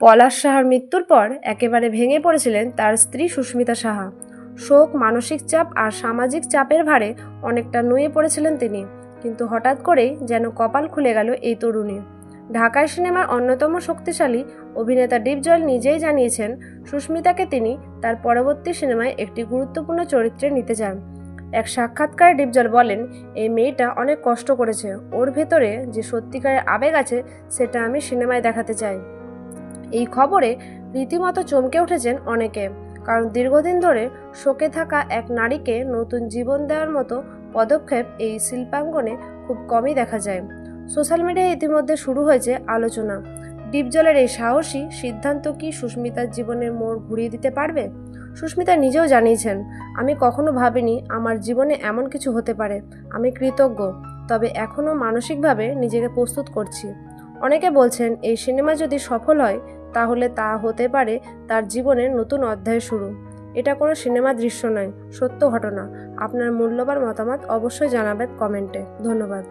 পলাশ সাহার মৃত্যুর পর একেবারে ভেঙে পড়েছিলেন তার স্ত্রী সুস্মিতা সাহা। শোক, মানসিক চাপ আর সামাজিক চাপের ভারে অনেকটা নুয়ে পড়েছিলেন তিনি। কিন্তু হঠাৎ করেই যেন কপাল খুলে গেল এই তরুণী। ঢাকার সিনেমার অন্যতম শক্তিশালী অভিনেতা ডিপজল নিজেই জানিয়েছেন, সুস্মিতাকে তিনি তার পরবর্তী সিনেমায় একটি গুরুত্বপূর্ণ চরিত্রে নিতে চান। এক সাক্ষাৎকারে ডিপজল বলেন, এই মেয়েটা অনেক কষ্ট করেছে। ওর ভেতরে যে সত্যিকারের আবেগ আছে, সেটা আমি সিনেমায় দেখাতে চাই। এই খবরে রীতিমতো চমকে উঠেছেন অনেকে, কারণ দীর্ঘদিন ধরে শোকে থাকা এক নারীকে নতুন জীবন দেওয়ার মতো পদক্ষেপ এই শিল্পাঙ্গনে খুব কমই দেখা যায়। সোশ্যাল মিডিয়ায় ইতিমধ্যে শুরু হয়েছে আলোচনা। ডিপজলের এই সাহসী সিদ্ধান্ত কি সুস্মিতার জীবনের মোড় ঘুরিয়ে দিতে পারবে? সুস্মিতা নিজেও জানিয়েছেন, আমি কখনো ভাবিনি আমার জীবনে এমন কিছু হতে পারে। আমি কৃতজ্ঞ, তবে এখনও মানসিকভাবে নিজেকে প্রস্তুত করছি। অনেকে বলছেন, এই সিনেমা যদি সফল হয় তাহলে তা হতে পারে তার জীবনের নতুন অধ্যায় শুরু। এটা কোনো সিনেমা দৃশ্য নয়, সত্য ঘটনা। আপনার মূল্যবান মতামত অবশ্যই জানাবেন কমেন্টে। ধন্যবাদ।